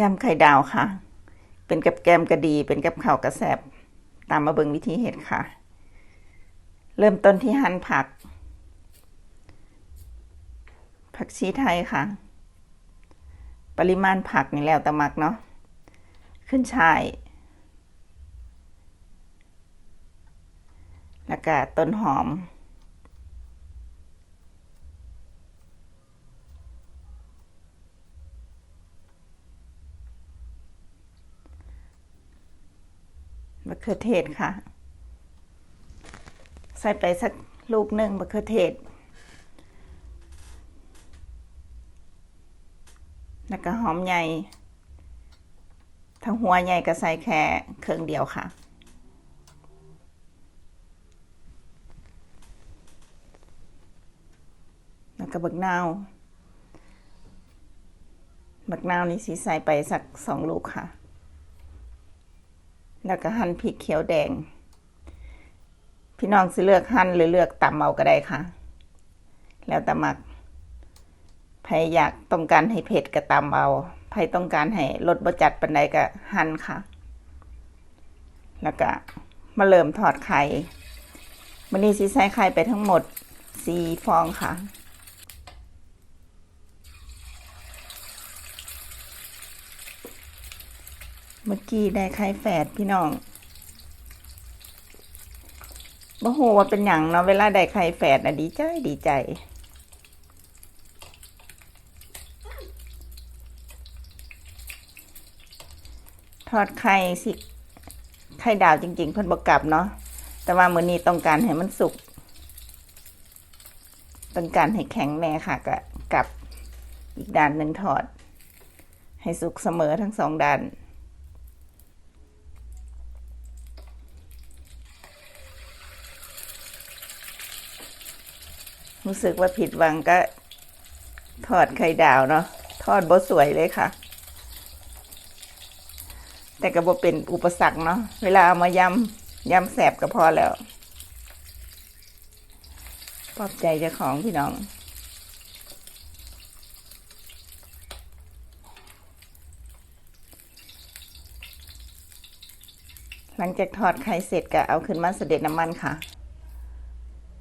ยำไข่ดาวค่ะ เป็นกับแกมกระดี เป็นกับข้าวกระแสบ ตามมาเบิงวิธีเห็ดค่ะ เริ่มต้นที่หั่นผัก ผักชีไทยค่ะ ปริมาณผักนี่แล้วแต่มักเนาะ ขึ้นช่าย แล้วก็ต้นหอมะเขือเทศค่ะ ใส่ไปสักลูกหนึ่งมะเขือเทศ แล้วก็หอมใหญ่ถ้าหัวใหญ่ก็ใส่แค่เครื่องเดียวค่ะ แล้วก็บักนาวบักนาวนี่สีใส่ไปสักสองลูกค่ะ แล้วก็หั่นพริกเขียวแดง พี่น้องสิเลือกหั่นหรือเลือกตำเอาก็ได้ค่ะ แล้วแต่มักใครอยากต้องการให้เผ็ดก็ตำเอาใครต้องการให้รสบจัดปานใดก็หั่นค่ะ แล้วก็มาเริ่มทอดไข่วันนี้สิใส่ไข่ไปทั้งหมดสี่ฟองค่ะ เมื่อกี้ได้ไข่แฝดพี่น้องบ่ฮู้ว่าเป็นหยังเนาะเวลาได้ไข่แฝดนะดีใจดีใจ ทอดไข่สิไข่ดาวจริง ๆ เพิ่นบ่กลับเนาะแต่ว่ามื้อนี้ต้องการให้มันสุกต้องการให้แข็งแน่ค่ะก็กลับอีกด้านหนึ่งทอด ให้สุกเสมอทั้งสองด้าน รู้สึกว่าผิดหวังก็ ทอดไข่ดาวเนาะทอดบ่สวยเลยค่ะ แต่ก็บ่เป็นอุปสรรคเนาะเวลาเอามายำยำแสบก็พอแล้วปลอบใจเจ้าของพี่น้องหลังจากทอดไข่เสร็จก็เอาขึ้นมาเสด็จน้ำมันค่ะ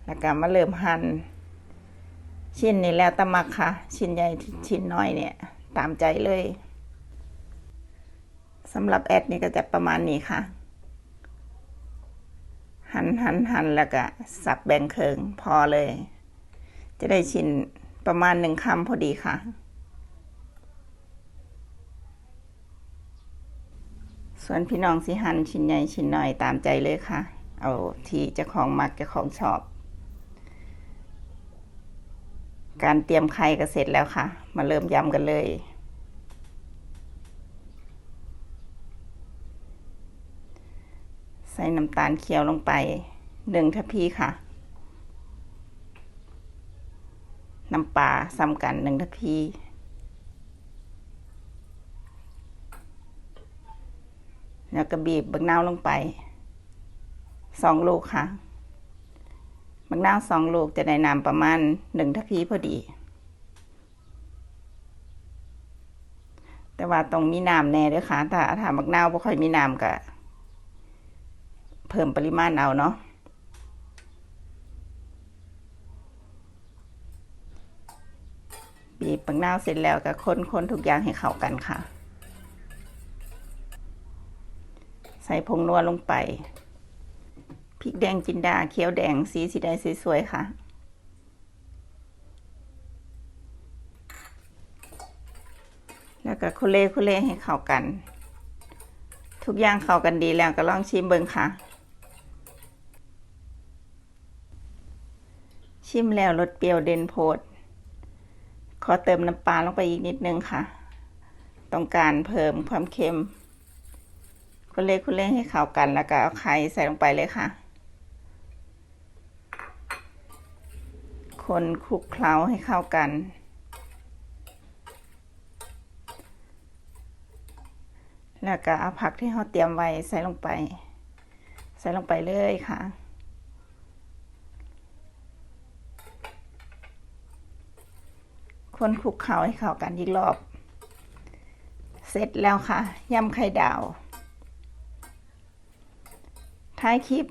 แล้วก็มาเริ่มหั่น ชิ้นนี้แล้วตะมักค่ะ ชิ้นใหญ่ชิ้นน้อยเนี่ย ตามใจเลยสำหรับแอดนี่ก็จะประมาณนี้ค่ะ หันหันหันแล้วก็สับแบ่งเคิงพอเลย จะได้ชิ้นประมาณหนึ่งคำพอดีค่ะ ส่วนพี่น้องสิหันชิ้นใหญ่ชิ้นน้อยตามใจเลยค่ะ เอาที่เจ้าของมักเจ้าของชอบ การเตรียมไข่ก็เสร็จแล้วค่ะ มาเริ่มยำกันเลย ใส่น้ำตาลเขียวลงไปหนึ่งทัพพีค่ะ น้ำปลาซ้ำกันหนึ่งทัพพีแล้วก็บีบบักนาวลงไปสองลูกค่ะ บักนาวสองลูกจะได้น้ำประมาณหนึ่งทัพพีพอดี แต่ว่าต้องมีน้ำแน่ด้วยค่ะถ้าถ้าบักนาวบ่ค่อยมีน้ำก็เพิ่มปริมาณเอาเนาะบีบบักนาวเสร็จแล้วก็คนๆทุกอย่างให้เข้ากันค่ะ ใส่ผงนัวลงไป พริกแดงจินดาเขียวแดงสีสีได้สวยค่ะ แล้วก็คุเล่คุเล่ให้เข้ากัน ทุกอย่างเข้ากันดีแล้วก็ลองชิมเบิ่งค่ะ ชิมแล้วรสเปรี้ยวเด่นโพด ขอเติมน้ำปลาลงไปอีกนิดนึงค่ะ ต้องการเพิ่มความเค็มคุเล่คุเล่ให้เข้ากันแล้วก็เอาไข่ใส่ลงไปเลยค่ะ คนคลุกเคล้าให้เข้ากัน แล้วก็เอาผักที่เราเตรียมไว้ใส่ลงไป ใส่ลงไปเลยค่ะคนคลุกเคล้าให้เข้ากันอีกรอบ เสร็จแล้วค่ะยำไข่ดาว ท้ายคลิป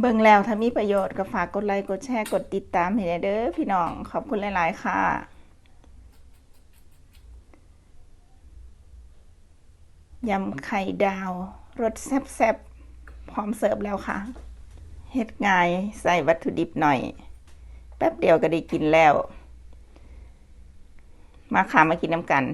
เบิ่งแล้วถ้ามีประโยชน์ก็ฝากกดไลค์กดแชร์กดติดตามให้หน่อยเด้อพี่น้องขอบคุณหลาย ๆ ค่ะยำไข่ดาวรสแซ่บๆพร้อมเสิร์ฟแล้วค่ะ เฮ็ดง่ายใส่วัตถุดิบหน่อย แป๊บเดียวก็ได้กินแล้ว มาค่ะมากินน้ำกัน